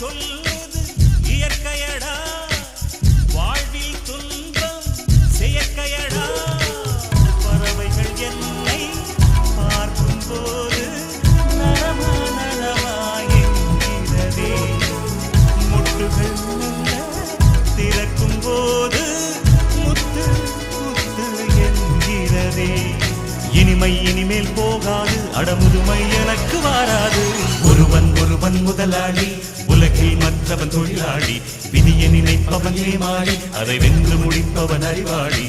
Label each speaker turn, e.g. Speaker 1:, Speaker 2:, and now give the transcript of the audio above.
Speaker 1: சொல்லுது இயற்கையடா. வாழ்வில் துன்பம் செயற்கையடா. பறவைகள் என்னை பார்க்கும் போது நலமா நலமாயிரவே முட்டுகள் திறக்கும் போது முத்து முத்து என்கிறதே. இனிமை இனிமேல் போகாது அடமுதுமை எனக்கு வாராது. ஒருவன் ஒருவன் முதலாளி உலகில் மற்றவன் தொழிலாளி. விதியை நினைப்பவன் ஏமாளி அதை வென்று முடிப்பவன் அறிவாளி.